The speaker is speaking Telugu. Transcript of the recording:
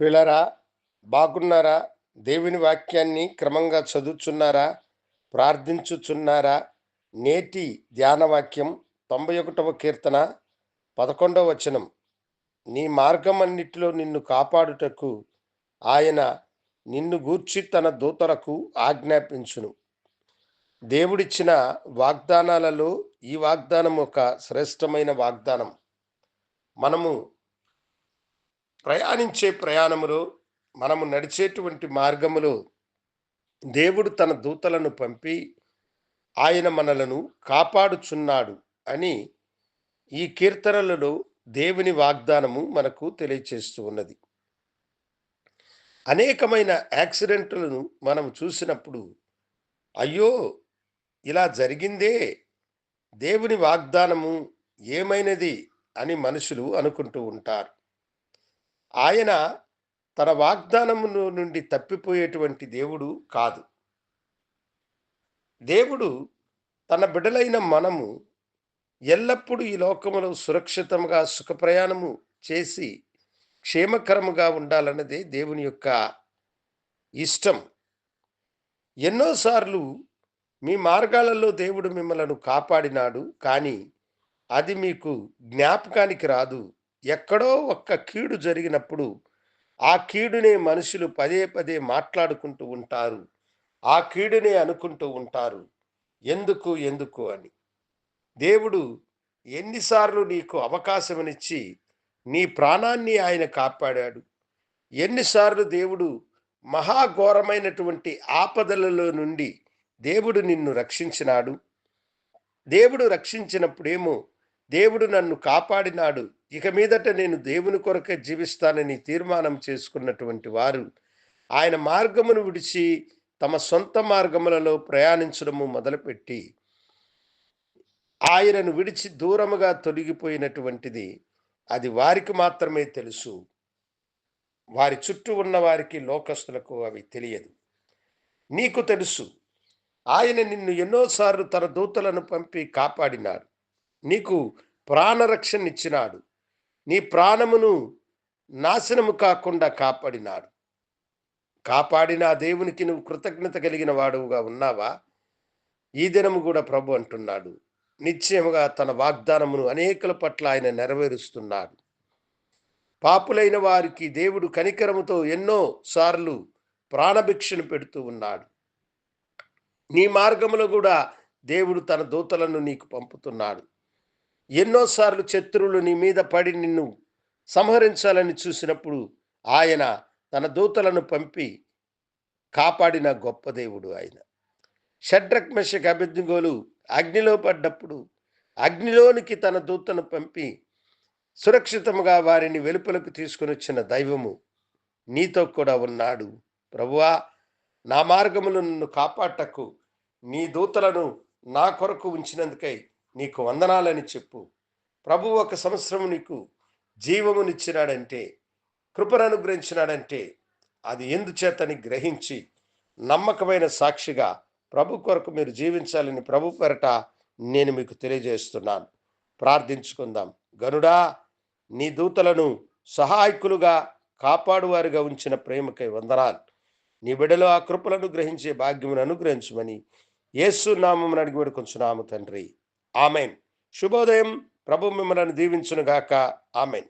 పిల్లరా బాగున్నారా? దేవుని వాక్యాన్ని క్రమంగా చదువుచున్నారా? ప్రార్థించుచున్నారా? నేటి ధ్యాన వాక్యం తొంభై ఒకటవ కీర్తన పదకొండవ వచనం. నీ మార్గం అన్నిటిలో నిన్ను కాపాడుటకు ఆయన నిన్ను గూర్చి తన దూతలకు ఆజ్ఞాపించును. దేవుడిచ్చిన వాగ్దానాలలో ఈ వాగ్దానం ఒక శ్రేష్టమైన వాగ్దానం. మనము ప్రయాణించే ప్రయాణములో మనము నడిచేటువంటి మార్గములో దేవుడు తన దూతలను పంపి ఆయన మనలను కాపాడుచున్నాడు అని ఈ కీర్తనలలో దేవుని వాగ్దానము మనకు తెలియచేస్తూ ఉన్నది. అనేకమైన యాక్సిడెంట్లను మనం చూసినప్పుడు అయ్యో ఇలా జరిగిందే దేవుని వాగ్దానము ఏమైనది అని మనుషులు అనుకుంటూ ఉంటారు. ఆయన తన వాగ్దానము నుండి తప్పిపోయేటువంటి దేవుడు కాదు. దేవుడు తన బిడలైన మనము ఎల్లప్పుడూ ఈ లోకములో సురక్షితంగా సుఖప్రయాణము చేసి క్షేమకరముగా ఉండాలన్నదే దేవుని యొక్క ఇష్టం. ఎన్నోసార్లు మీ మార్గాలలో దేవుడు మిమ్మలను కాపాడినాడు కానీ అది మీకు జ్ఞాపకానికి రాదు. ఎక్కడో ఒక్క కీడు జరిగినప్పుడు ఆ కీడునే మనుషులు పదే పదే మాట్లాడుకుంటూ ఉంటారు. ఆ కీడునే అనుకుంటూ ఉంటారు. ఎందుకు ఎందుకు అని. దేవుడు ఎన్నిసార్లు నీకు అవకాశమనిచ్చి నీ ప్రాణాన్ని ఆయన కాపాడాడు. ఎన్నిసార్లు దేవుడు మహాఘోరమైనటువంటి ఆపదలలో నుండి దేవుడు నిన్ను రక్షించినాడు. దేవుడు రక్షించినప్పుడేమో దేవుడు నన్ను కాపాడినాడు. ఇక మీదట నేను దేవుని కొరకే జీవిస్తానని తీర్మానం చేసుకున్నటువంటి వారు ఆయన మార్గమును విడిచి తమ సొంత మార్గములలో ప్రయాణించడము మొదలుపెట్టి ఆయనను విడిచి దూరముగా తొలగిపోయినటువంటిది అది వారికి మాత్రమే తెలుసు. వారి చుట్టూ ఉన్న వారికి లోకస్తులకు అవి తెలియదు. నీకు తెలుసు ఆయన నిన్ను ఎన్నోసార్లు తన దూతలను పంపి కాపాడినాడు. నీకు ప్రాణరక్షణ ఇచ్చినాడు. నీ ప్రాణమును నాశనము కాకుండా కాపాడినాడు. కాపాడిన దేవునికి నువ్వు కృతజ్ఞత కలిగిన వాడుగా ఉన్నావా? ఈ దినము కూడా ప్రభు అంటున్నాడు. నిశ్చయముగా తన వాగ్దానమును అనేకుల పట్ల ఆయన నెరవేరుస్తున్నాడు. పాపులైన వారికి దేవుడు కనికరముతో ఎన్నో సార్లు ప్రాణభిక్షను పెడుతూ ఉన్నాడు. నీ మార్గములో కూడా దేవుడు తన దూతలను నీకు పంపుతున్నాడు. ఎన్నోసార్లు శత్రువులు నీ మీద పడి నిన్ను సంహరించాలని చూసినప్పుడు ఆయన తన దూతలను పంపి కాపాడిన గొప్ప దేవుడు ఆయన. షడ్రక్ మెషక్ అభిజ్ఞోలు అగ్నిలో పడ్డప్పుడు అగ్నిలోనికి తన దూతను పంపి సురక్షితముగా వారిని వెలుపలకు తీసుకుని వచ్చిన దైవము నీతో కూడా ఉన్నాడు. ప్రభువా నా మార్గములు నన్ను కాపాటకు నీ దూతలను నా కొరకు ఉంచినందుకై నీకు వందనాలని చెప్పు. ప్రభు ఒక సంవత్సరం నీకు జీవమునిచ్చినాడంటే కృపను అనుగ్రహించినాడంటే అది ఎందుచేతని గ్రహించి నమ్మకమైన సాక్షిగా ప్రభు కొరకు మీరు జీవించాలని ప్రభు పెరట నేను మీకు తెలియజేస్తున్నాను. ప్రార్థించుకుందాం. గనుడా నీ దూతలను సహాయకులుగా కాపాడువారుగా ఉంచిన ప్రేమకై వందనాలు. నీ బిడలో ఆ కృపలను గ్రహించే భాగ్యమును అనుగ్రహించమని యేసు నామం అడిగి వేడుకొంచున్నాము తండ్రి. ఆమెన్. శుభోదయం. ప్రభు మిమ్మల్ని దీవించునుగాక. ఆమెన్.